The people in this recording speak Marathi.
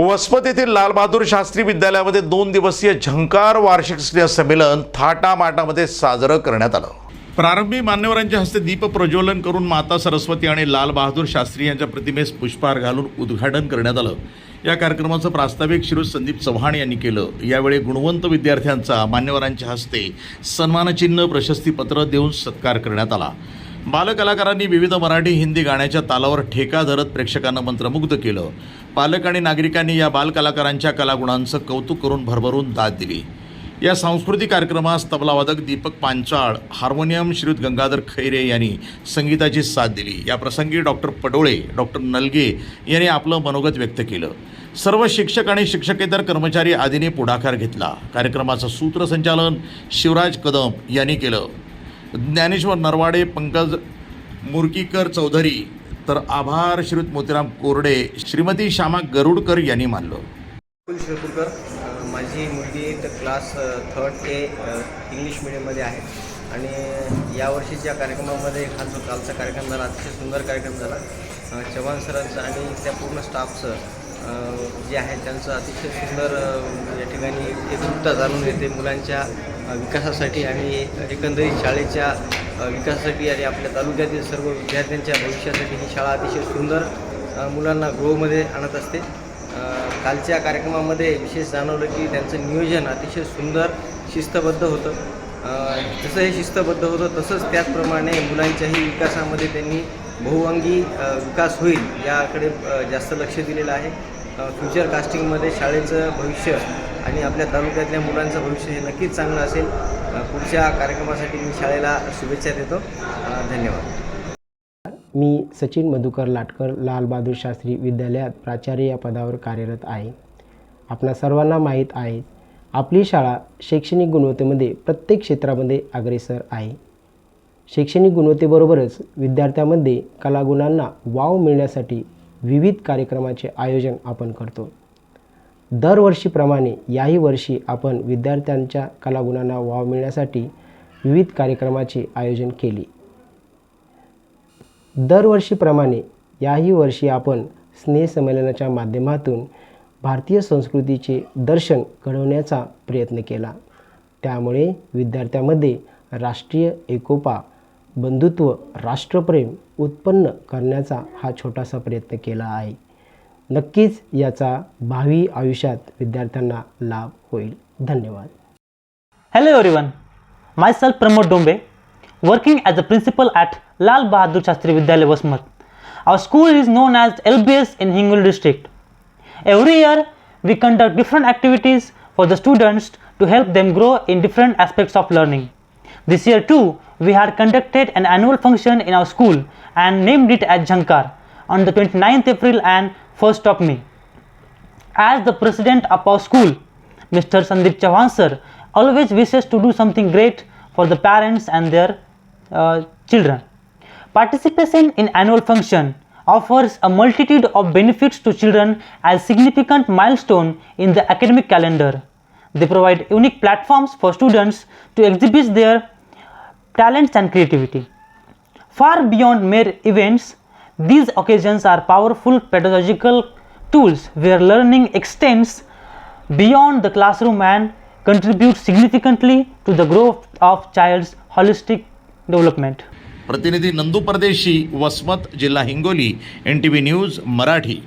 वसमत येथील लालबहादूर शास्त्री विद्यालयामध्ये दोन दिवसीय झंकार वार्षिक स्नेह संमेलन थाटामाटामध्ये साजरं करण्यात आलं. प्रारंभी मान्यवरांच्या हस्ते दीप प्रज्वलन करून माता सरस्वती आणि लालबहादूर शास्त्री यांच्या प्रतिमेस पुष्पहार घालून उद्घाटन करण्यात आलं. या कार्यक्रमाचं प्रास्ताविक शिरोज संदीप चव्हाण यांनी केलं. यावेळी गुणवंत विद्यार्थ्यांचा मान्यवरांच्या हस्ते सन्मानचिन्ह प्रशस्तीपत्र देऊन सत्कार करण्यात आला. बालकलाकारांनी विविध मराठी हिंदी गाण्याच्या तालावर ठेका धरत प्रेक्षकांना मंत्रमुग्ध केलं. पालक आणि नागरिकांनी या बालकलाकारांच्या कलागुणांचं कौतुक करून भरभरून दाद दिली. या सांस्कृतिक कार्यक्रमास तबलावादक दीपक पांचाळ हार्मोनियम श्रीयुत गंगाधर खैरे यांनी संगीताची साथ दिली. या प्रसंगी डॉक्टर पडोळे डॉक्टर नलगे यांनी आपलं मनोगत व्यक्त केलं. सर्व शिक्षक आणि शिक्षकेतर कर्मचारी आदीने पुढाकार घेतला. कार्यक्रमाचं सूत्रसंचालन शिवराज कदम यांनी केलं. ज्ञानेश्वर नरवाडे पंकज मुरकीकर चौधरी तर आभार श्रीयुत मोतीराम कोरडे. श्रीमती श्यामा गरुडकर यांनी मानलं. अतुल शिरपूरकर माझी मुलगी तर क्लास थर्ड ते इंग्लिश मिडियममध्ये आहे. आणि यावर्षीच्या कार्यक्रमामध्ये हा जो कालचा कार्यक्रम झाला अतिशय सुंदर कार्यक्रम झाला. चव्हाण सरांचं आणि त्या पूर्ण स्टाफचं जे आहे त्यांचं अतिशय सुंदर या ठिकाणी एकरूपता जाणून येते मुलांच्या विकासासाठी आणि एकंदरीत शाळेच्या विकासासाठी आणि आपल्या तालुक्यातील सर्व विद्यार्थ्यांच्या भविष्यासाठी ही शाळा अतिशय सुंदर मुलांना ग्रोमध्ये आणत असते. कालच्या कार्यक्रमामध्ये विशेष जाणवलं की त्यांचं नियोजन अतिशय सुंदर शिस्तबद्ध होतं. जसं हे शिस्तबद्ध होतं तसंच त्याचप्रमाणे मुलांच्याही विकासामध्ये त्यांनी बहुअंगी विकास होईल याकडे जास्त लक्ष दिलेलं आहे. फ्युचर कास्टिंगमध्ये शाळेचं भविष्य आणि आपल्या तालुक्यातल्या मुलांचं भविष्य हे नक्कीच चांगलं असेल. पुढच्या कार्यक्रमासाठी मी शाळेला शुभेच्छा देतो. धन्यवाद. मी सचिन मधुकर लाटकर लालबहादूर शास्त्री विद्यालयात प्राचार्य या पदावर कार्यरत आहे. आपणा सर्वांना माहीत आहे आपली शाळा शैक्षणिक गुणवत्तेमध्ये प्रत्येक क्षेत्रामध्ये अग्रेसर आहे. शैक्षणिक गुणवत्तेबरोबरच विद्यार्थ्यांमध्ये कलागुणांना वाव मिळण्यासाठी विविध कार्यक्रमाचे आयोजन आपण करतो. दरवर्षीप्रमाणे याही वर्षी आपण विद्यार्थ्यांच्या कलागुणांना वाव मिळण्यासाठी विविध कार्यक्रमाचे आयोजन केले. दरवर्षीप्रमाणे याही वर्षी आपण स्नेहसंमेलनाच्या माध्यमातून भारतीय संस्कृतीचे दर्शन घडवण्याचा प्रयत्न केला. त्यामुळे विद्यार्थ्यांमध्ये राष्ट्रीय एकोपा बंधुत्व राष्ट्रप्रेम उत्पन्न करण्याचा हा छोटासा प्रयत्न केला आहे. नक्कीच याचा भावी आयुष्यात विद्यार्थ्यांना लाभ होईल धन्यवाद Hello everyone, myself Pramod Dombe, working as a principal at Lal Bahadur Shastri Vidyalaya Vasmat. Our school is known as LBS in Hingol district. Every year, we conduct different activities for the students to help them grow in different aspects of learning. This year too, we had conducted an annual function in our school and named it as Jhankar on the 29th April and 1st of May. As the president of our school, Mr. Sandeep Chauhan sir always wishes to do something great for the parents and their uh, children. Participation in annual function offers a multitude of benefits to children as significant milestone in the academic calendar. They provide unique platforms for students to exhibit their talents and creativity. Far beyond mere events, these occasions are powerful pedagogical tools where learning extends beyond the classroom and contributes significantly to the growth of child's holistic development. प्रतिनिधी नंदू परदेशी वसमत जिल्हा Hingoli N T V news Marathi